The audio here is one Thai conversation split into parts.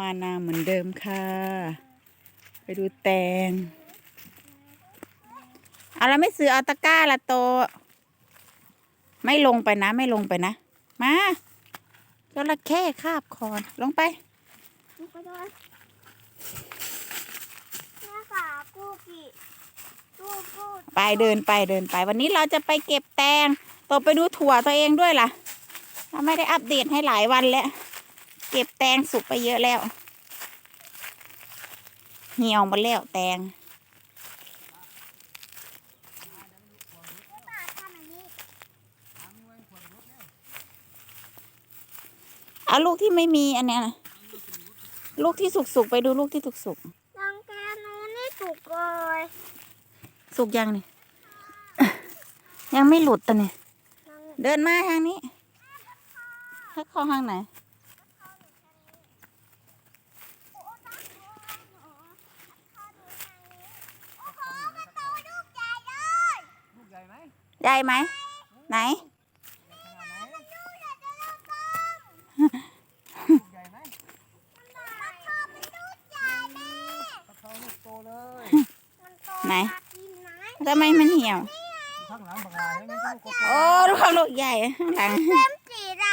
มานาเหมือนเดิมค่ะ ไปดูแตงเอาแล้วไม่ซื้อเอาตะกร้าละโต ไม่ลงไปนะ ไม่ลงไปนะ มาจระเข้คาบคอนลงไปลูกไปด้วยแม่ค่ะกูกี่กูกูไปเดินไปเดินไป วันนี้เราจะไปเก็บแตงโตไปดูถั่วตัวเองด้วยล่ะ เราไม่ได้อัปเดตให้หลายวันแล้ว เก็บแตงสุกไปเยอะแล้ว เหี่ยวหมาแล้วแตงปาดทำอันนี้เอาลูกที่ไม่มีอันเนี้ยนะลูกที่สุกๆไปดูลูกที่สุกรังแกนู้นนี่ถูกเลยๆสุกยังนี่ ยังไม่หลุดตัวนี่รังเดินมาทางนี้ถ้าเข้าทางไหน ตไหนน่ากินไหมทำไมมันเหี่ยวข้างหลังบักลาให้มันลูกโตโอ้ลูกลูกใหญ่ข้างหลังเป็นสีด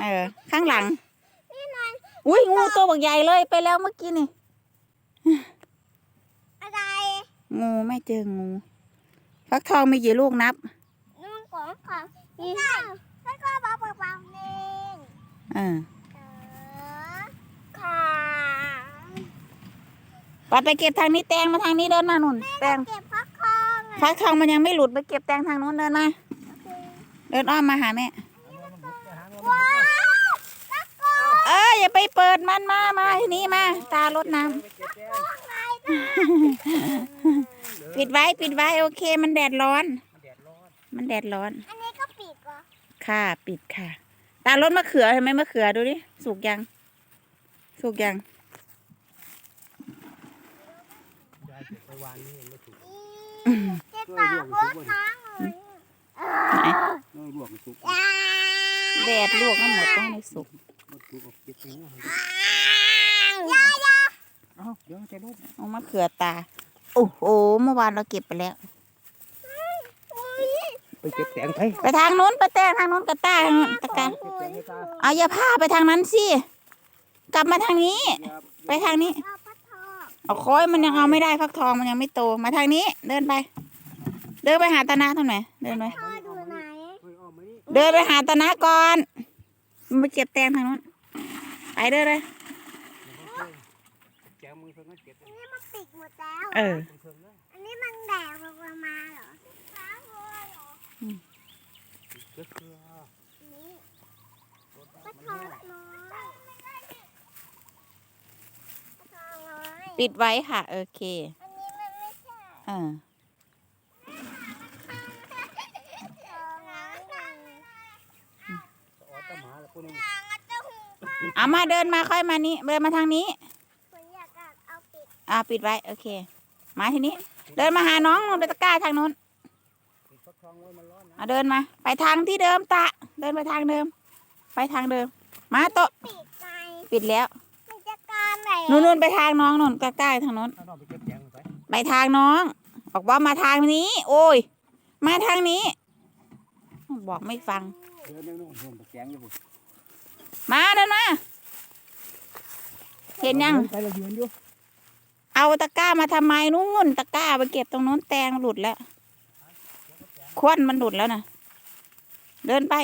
เออ ข้างหลังำนี่มันอุ้ยงูตัวบักใหญ่เลยไปแล้วเมื่อกี้นี่ อะไร งูไม่เจองู ฟักทองมีกี่ลูกนับนู่น ของของนี่ค่ะแล้วก็บอกบอกบอกเองเออเออค่ะไปไปเก็บทางนี้แตงมาทางนี้เดินมาหนุนแตงเก็บฟักทองอะฟักทองมันยังไม่หลุดไปเก็บแตงทางโน้นเดินมาเดินอ้อมมาหาแม่ว้าวตะโกนเอ้ยอย่าไปเปิดมันมามาทีนี้มาตารดน้ำเก็บแก้วอะไรนะปิดไว้ ปิดไว้ โอเคมันแดดร้อน มันแดดร้อนมันแดดร้อน อันนี้ก็ปิดเหรอค่ะ ปิดค่ะ ตารดมะเขือเห็นไหมมะเขือดูดิ สุกยัง สุกยังยายเก็บไปวางนี่ไม่ถูกอีเจะตากรถน้ำเลยไหนเออลวกมันสุกยาแดดลวกก็หมดต้องไม่สุกมันสุกออกเก็บไปเนาะยายาเอ้าเดี๋ยวมันจะลุกเอามะเขือตา โอ้โห เมื่อวานเราเก็บไปแล้วอุ้ยไป เก็บแตงไปไปทางนู้นไปแตงทางนู้นกระต้าทางนู้นตะการเก็บแตงให้ตาเอาอย่าพาไปทางนั้นสิกลับมาทางนี้ ไปทางนี้ เอาพัดทองเอาคอยมันยังเอาไม่ได้ฟักทองมันยังไม่โตมาทางนี้ เดินไป เดินไปหาตานาตรงไหนเดินไปพ่อดูไหนเฮ้ยอ้อมมานี่เดินไปหาตานาก่อนมันไปเก็บแตงทางนู้นไปเดินเลยแจงมือเพิ่งมาเก็บอันนี้มันปิดหมดแล้วเออเพิ่งนะอันนี้มันแดดลงมาเหรอ ก็บเกลืออันนี้พัดทองน้อยพัดทองน้อยปิดไว้ค่ะ โอเค อันนี้มันไม่ใช่เออทองน้อยหนึ่งอ๋อตะหมาแล้วพวกนี้ทางอาจจะหูป้าเอามาเดินมาค่อยมานี้เดินมาทางนี้ผมอยากเอาปิดอ่าปิดไว้ โอเค มาทีนี้ เดินมาหาน้องนู่นไปตะกร้าทางนู้นปิดฟักทองไว้มัน ร้อนนะเอาเดินมา ไปทางที่เดิมตะ เดินไปทางเดิม ไปทางเดิม มาโตะปิดไงปิดแล้วมันจะการไหนนู่นนู่นไปทางน้องนู่นใกล้ๆทางนู้นถ้าน้องไปเก็บแตงไปไปทางน้อง บอกว่ามาทางนี้ โอ้ย มาทางนี้ บอกไม่ฟัง เดินนู่นนู่นไปแตงอยู่มาเดินมา เห็นยัง ไปเรายืนอยู่เอาตะกร้ามาทำไมนู่น ตะกร้าไปเก็บตรงนู้นแตงหลุดแล้ว ควันมันหลุดแล้วนะเดินไป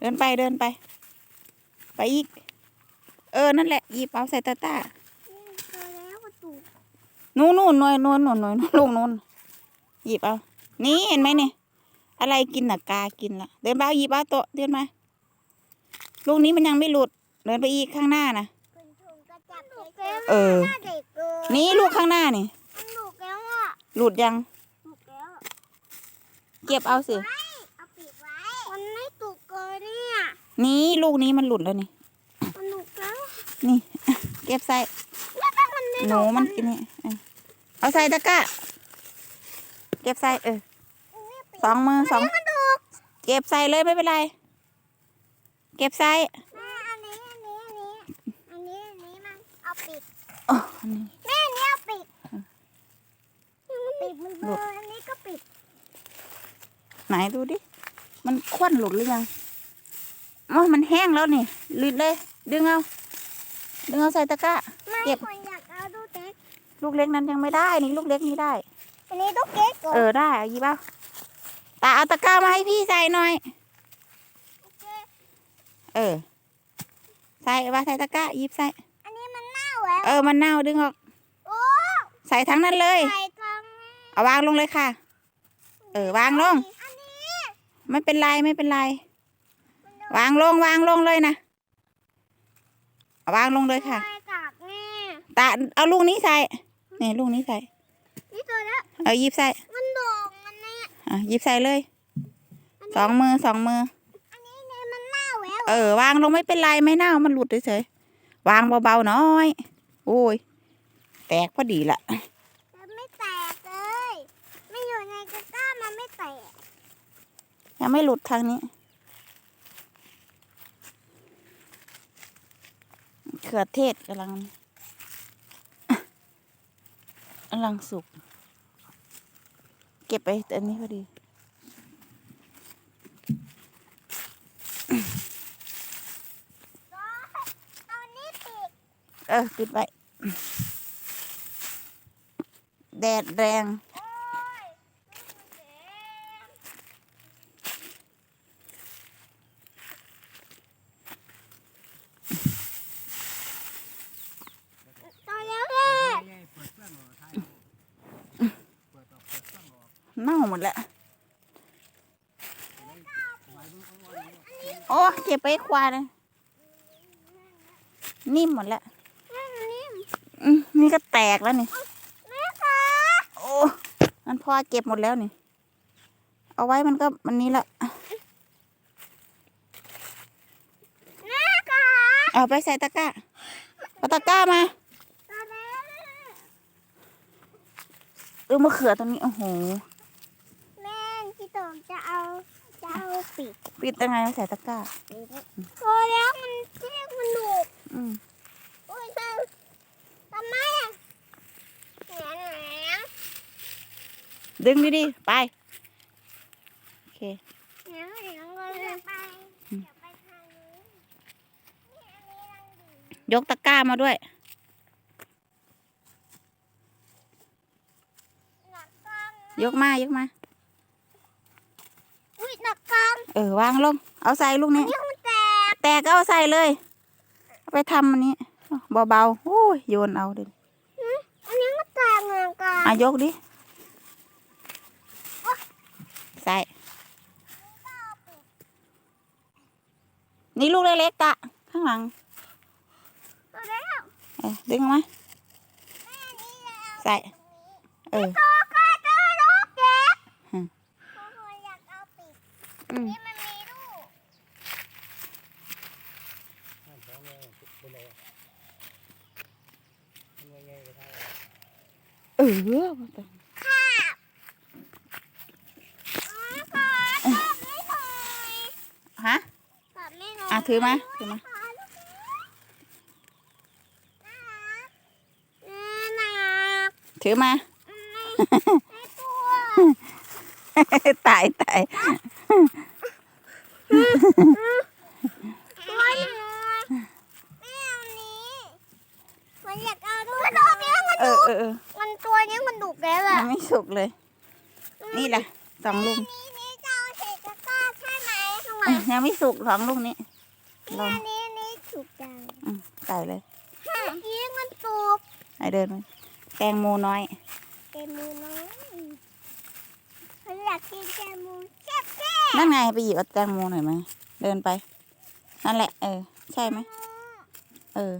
เดินไปเดินไป ไปอีก เออนั่นแหละหยิบเอาใส่ตะกร้าเจอแล้วประตูนู่นนู่นหน่วยนู่นนู่นหน่วยลูกนู่นหยิบเอา นี่เห็นไหมเนี่ยอะไรกินน่ะกากินละเดินไปเอาหยิบเอาโต๊ะเดินมาลูกนี้มันยังไม่หลุด เดินไปอีกข้างหน้านะคุณถุงกระจับเด็กเออหน้าเด็กเกินนี่ลูกข้างหน้านี่มันหลุดแล้วอะหลุดยังหลุดแล้ว เก็บเอาสิ เอาปิดไว้ มันไม่ตุกเกินเนี่ย นี่ลูกนี้มันหลุดแล้วนี่ มันหลุดแล้วนี่ เก็บใส่แล้วถ้ามันไม่หนูมันกินนี่เออเอาใส่ตะกร้า เก็บใส่เออสองมือสอง มันถูกเก็บใส่เลยไม่เป็นไร เก็บใส่แม่อันนี้อันนี้อันนี้ อันนี้ปิดอ๋ออันนี้ แม่เนี่ยปิด ปิดมันเบลออันนี้ก็ปิด ไหนดูดิ มันควันหลุดหรือยังอ๋อมันแห้งแล้วนี่ลิดเลย ดึงเอา ดึงเอาใส่ตะกร้า ไม่เก็บ คนอยากเอาดูเด็กลูกเล็กนั้นยังไม่ได้ นี่ลูกเล็กนี้ได้ อันนี้ลูกเก๊กก่อนเออได้เอาหยิบเอาตาเอาตะกร้ามาให้พี่ใส่หน่อยเออ ใส่ว่าใส่ตะกร้าหยิบใส่ อันนี้มันเน่าแล้วเออ มันเน่าดึงออก โอ้ใส่ทั้งนั้นเลย ใส่ตรงเอาวางลงเลยค่ะ เออวางลงอันนี้ ไม่เป็นไรไม่เป็นไรมันโดนวางลงวางลงเลยนะเอาวางลงเลยค่ะใส่จากนี่ตาเอาลูกนี้ใส่นี่ลูกนี้ใส่นี่ตัวแล้วเอาหยิบใส่มันโด่งอันนี้อะหยิบใส่เลยสองมือสองมืออันนี้เนี่ยมันเน่าแล้วเออวางลงไม่เป็นไรไม่เน่ามันหลุดเฉยๆวางเบาๆหน้อย โอ้ย แตกพอดีละ แต่ไม่แตกเลย ไม่อยู่ในกระต้ามันไม่แตก ยังไม่หลุดทางนี้เขือเทศกำลังกำลังสุก เก็บไปอันนี้พอดี เอานี่ปิดเออปิดไว้ แดดแรง โอ้ยมันแดงตอนแล้วแม่ ใหญ่ๆเปิดเครื่องออกท้ายเปิดออกเปิดเครื่องออก เน่า หมดแล้วหมายถึงเอาไว้โอ้เก็บไปให้ควายเลยนิ่มหมดแล้วแม่นี่อืมนี่ก็แตกแล้วนี่แม่คะโอ้มันพอเก็บหมดแล้วนี่ เอาไว้มันก็มันนี้ละแม่คะเอาไปใส่ตะกร้าเอาตะกร้ามาตอนแล้วเออมะเขือตรงนี้ โอ้โห แม่พี่ตงจะเอาจะเอา ปิดปิดยังไงใส่ตะกร้าพอแล้วมันเจ็บมันดุอืมอุ้ยเธอทำไมอะแหนแหนดึงดีๆไป โอเค แหนแหนเลยไปเดี๋ยวไปทางนี้นี่อันนี้รังดียกตะกร้ามาด้วยหนักกล้องยกมายกมา อุ้ยหนักกล้อง เออวางลง เอาใส่ลูกอันนี้นี้มันแตกแตกก็เอาใส่เลยเอาไปทำอันนี้เบาๆโอ้ยโยนเอาดิหืมอันนี้มันแตกเหมือนกันอะยกดิใส่นี่ลูกเล็กๆกะข้างหลังตัวแล้วเออดึงออกมาแม่นี่แล้วใส่เออตัวก็เจอลูกเด็กอืม ทุกคนอยากเอาปิด อืม นี่มันมีลูก นั่นสองเลยเป็นไรมันใหญ่ๆไปท้าย เออค่ะอ๋อขอตอบไม่หน่อฮะอะถือมาถือมาถือมาน่ารักไม่ตัวตายตายไม่เอานี้มันอยากเอาด้วยตัวนี้มันเออเออ ตัวนี้มันดุแล้วยัอะงไม่สุกเลย นี่แหละสองลูกนี่นี่จะเอาเศษตะกร้าใช่ไหมข้างหเอ้ลัยงยังไม่สุกสองลูกนี้ลองอันนี้นี่ถูกจังอืมใส่เลยเมื่อกี้มันสุกไหนเดินมาแตงโมน้อยเต็มมือน้อยเขาอยากกินแกมูแซ่บแซ่นั่นไงไปหยิบเอาแตงโมหน่อยไหมเดินไป นั่นแหละ เออ ใช่ไหมเออ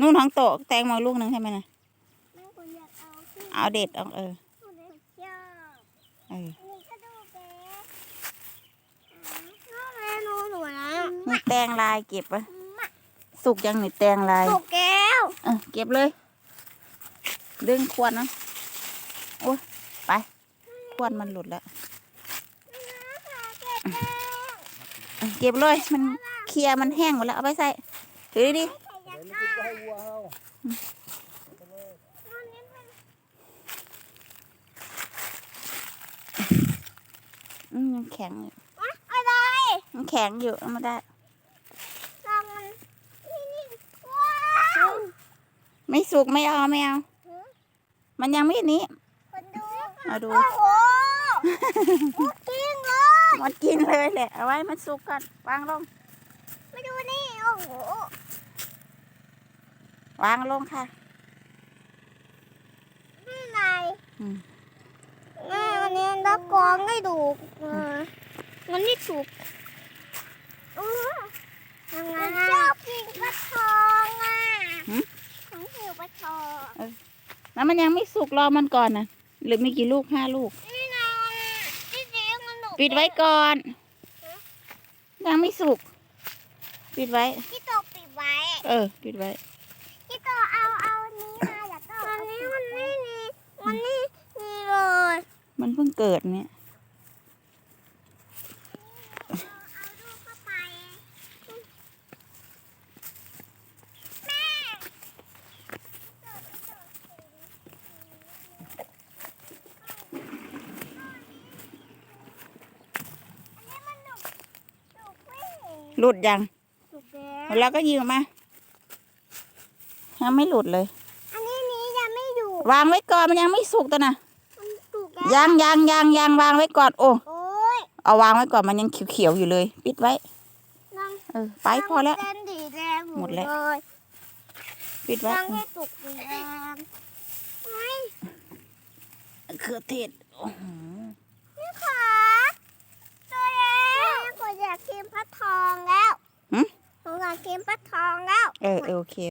นู่นท้องโตะแตงโมลูกหนึ่งใช่ไหมนะ ไม่ควรอยาก เอาที่เอาเด็ดเอาเออคนเดียวชอบเอออันนี้ก็ดูเบ๊น้องเมนูหนูนะนี่แตงลายเก็บไว้สุกยังนี่แตงลายถูกแก้วเออเก็บเลย ดึงขวดนะโอ้ยไปขวดมันหลุดแล้วเก็บแก้วเออเก็บเลยมันเคลียร์มันแห้งหมดแล้วเอาไปใส่ถือดิ ใส่ยั ไม่ติดก็ให้วัวเรา มันนี่เป็น อื มยังแข็งอยู่อะอะไรยังแข็งอยู่เอามาได้ลองมันนี่นี่ว้าวไม่สุกไม่เอาไม่เอาหือมันยังไม่นี้คนดูเอาดู โอ้โหโอ้กินเลยหมดกินเลยแหละ เอาไว้มันสุกก่อนวางลงมาดูนี่ โอ้โห วางลงค่ะนี่ไงอืมแม่วั นนี้ตะกองให้ดูอ่ามันนี่ถูกอือยังไงชอบกินปลาทองอะของหิวปลาทองแล้วมันยังไม่สุกรอมันก่อนนะหรือมีกี่ลูกห้าลูกนี่ไงนี่สิมันหนุปิดไว้ก่อน ยังไม่สุก ปิดไว้ พี่โตปิดไว้ เออ ปิดไว้ พี่โตเอาเอาอันนี้มาอย่าโตอันนี้มันไม่มีมันนี่มีเลย มันเพิ่งเกิดเนี่ยเอาลูกเข้าไปแม่อันนี้มันหนุกหนุกเว้ยหลุดยังหนุกแล้วแล้วก็ยืมมายังไม่หลุดเลย อันนี้นี้ยังไม่อยู่ วางไว้ก่อนมันยังไม่สุกตัวน่ะ มันถูกแล้วยังยังยังยังวางไว้ก่อนโอ้โอ้ยเอาวางไว้ก่อนมันยังเขียวๆอยู่เลย ปิดไว้นั่งเออไปพอแล้ว นั่งเต้นดีแรงหมดแล้วเลยปิดไว้นั่งให้ตุกดีแรงไอ้เครือเทศโอ้โหนี่ขาตัวเล็กหนูอยากกินพัดทองแล้วหึ หนูอยากกินพัดทองแล้ว เออเออโอเค